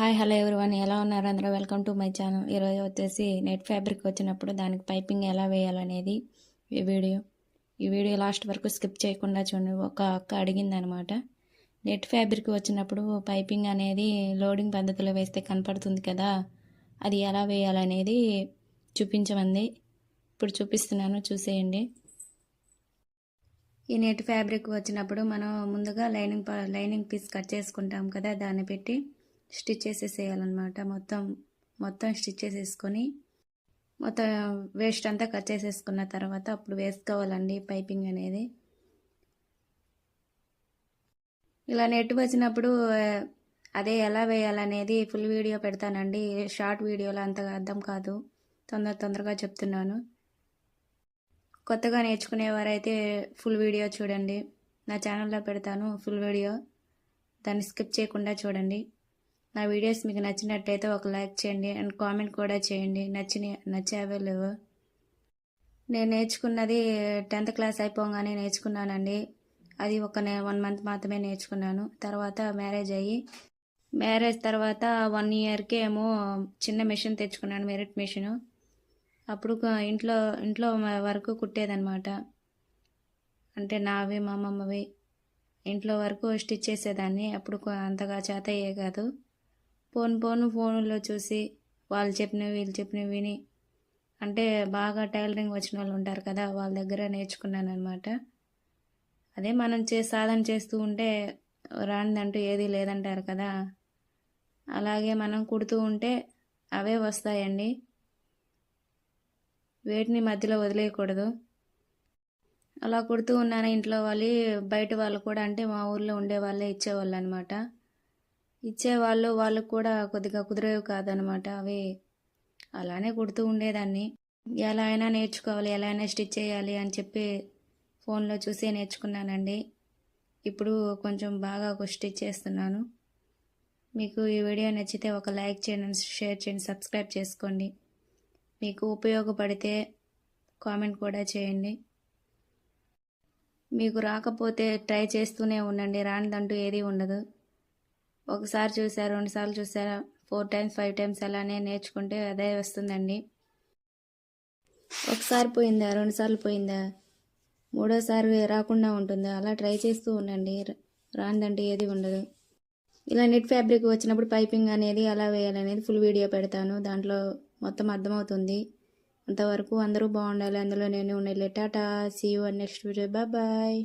Hi hello everyone. ఎలా ఉన్నారు అందరూ? Welcome to my channel. ఈరోజు వచ్చేసి నెట్ ఫ్యాబ్రిక్ వచ్చినప్పుడు దానికి పైపింగ్ ఎలా వేయాలనేది ఈ వీడియో. ఈ వీడియో లాస్ట్ వరకు స్కిప్ చేయకుండా చూడండి. ఒక అక్క అడిగింది అనమాట నెట్ ఫ్యాబ్రిక్ వచ్చినప్పుడు పైపింగ్ అనేది లోడింగ్ పద్ధతిలో వేస్తే కనపడుతుంది కదా అది ఎలా వేయాలనేది చూపించమంది. ఇప్పుడు చూపిస్తున్నాను చూసేయండి. ఈ నెట్ ఫ్యాబ్రిక్ వచ్చినప్పుడు మనం ముందుగా లైనింగ్ ప- లైనింగ్ పీస్ కట్ చేసుకుంటాం కదా దాన్ని పెట్టి స్టిచ్ చేసేసేయాలన్నమాట. మొత్తం మొత్తం స్టిచ్ చేసేసుకొని మొత్తం వేస్ట్ అంతా కట్ చేసేసుకున్న తర్వాత అప్పుడు వేసుకోవాలండి పైపింగ్ అనేది. ఇలా నెట్ వచ్చినప్పుడు అదే ఎలా వేయాలనేది ఫుల్ వీడియో పెడతానండి. షార్ట్ వీడియోలో అంతగా అర్థం కాదు. తొందర తొందరగా చెప్తున్నాను. కొత్తగా నేర్చుకునేవారైతే ఫుల్ వీడియో చూడండి. నా ఛానల్లో పెడతాను ఫుల్ వీడియో. దాన్ని స్కిప్ చేయకుండా చూడండి. నా వీడియోస్ మీకు నచ్చినట్టయితే ఒక లైక్ చేయండి అండ్ కామెంట్ కూడా చేయండి. నచ్చిన నచ్చావో లేవో? నేను నేర్చుకున్నది టెన్త్ క్లాస్ అయిపోగానే నేర్చుకున్నానండి. అది ఒక వన్ మంత్ మాత్రమే నేర్చుకున్నాను. తర్వాత మ్యారేజ్ అయ్యి మ్యారేజ్ తర్వాత వన్ ఇయర్కి ఏమో చిన్న మెషిన్ తెచ్చుకున్నాను మెరిట్ మెషిన్. అప్పుడు ఇంట్లో ఇంట్లో వరకు కుట్టేదనమాట అంటే నావి మా అమ్మమ్మవి. ఇంట్లో వరకు స్టిచ్ చేసేదాన్ని. అప్పుడు అంతగా చేత అయ్యే కాదు. పోను పోను ఫోన్లో చూసి వాళ్ళు చెప్పినవి వీళ్ళు చెప్పినవి విని అంటే బాగా టైలరింగ్ వచ్చిన వాళ్ళు ఉంటారు కదా వాళ్ళ దగ్గర నేర్చుకున్నాను అనమాట అదే మనం చే సాధన చేస్తూ ఉంటే రానిదంటూ ఏదీ లేదంటారు కదా. అలాగే మనం కుడుతూ ఉంటే అవే వస్తాయండి. వేటిని మధ్యలో వదిలేయకూడదు. అలా కుడుతూ ఉన్నాను ఇంట్లో వాళ్ళు బయట వాళ్ళు కూడా అంటే మా ఊర్లో ఉండే వాళ్ళే ఇచ్చేవాళ్ళు అనమాట ఇచ్చేవాళ్ళు వాళ్ళకు కూడా కొద్దిగా కుదిరేవి కాదనమాట. అవి అలానే కుడుతూ ఉండేదాన్ని. ఎలా అయినా నేర్చుకోవాలి ఎలా అయినా స్టిచ్ చేయాలి అని చెప్పి ఫోన్లో చూసే నేర్చుకున్నానండి. ఇప్పుడు కొంచెం బాగా ఒక స్టిచ్ చేస్తున్నాను. మీకు ఈ వీడియో నచ్చితే ఒక లైక్ చేయండి షేర్ చేయండి సబ్స్క్రైబ్ చేసుకోండి. మీకు ఉపయోగపడితే కామెంట్ కూడా చేయండి. మీకు రాకపోతే ట్రై చేస్తూనే ఉండండి. రానిదంటూ ఏది ఉండదు. ఒకసారి చూసారా రెండుసార్లు చూసారా? ఫోర్ టైమ్స్ ఫైవ్ టైమ్స్ అలానే నేర్చుకుంటే అదే వస్తుందండి. ఒకసారి పోయిందా? రెండుసార్లు పోయిందా? మూడోసారి రాకుండా ఉంటుందా? అలా ట్రై చేస్తూ ఉండండి. రానిదంటే ఏది ఉండదు. ఇలా నెట్ ఫ్యాబ్రిక్ వచ్చినప్పుడు పైపింగ్ అనేది ఎలా వేయాలనేది ఫుల్ వీడియో పెడతాను. దాంట్లో మొత్తం అర్థమవుతుంది. అంతవరకు అందరూ బాగుండాలి. అందులో నేను ఉండాలి tata see you next video. Bye.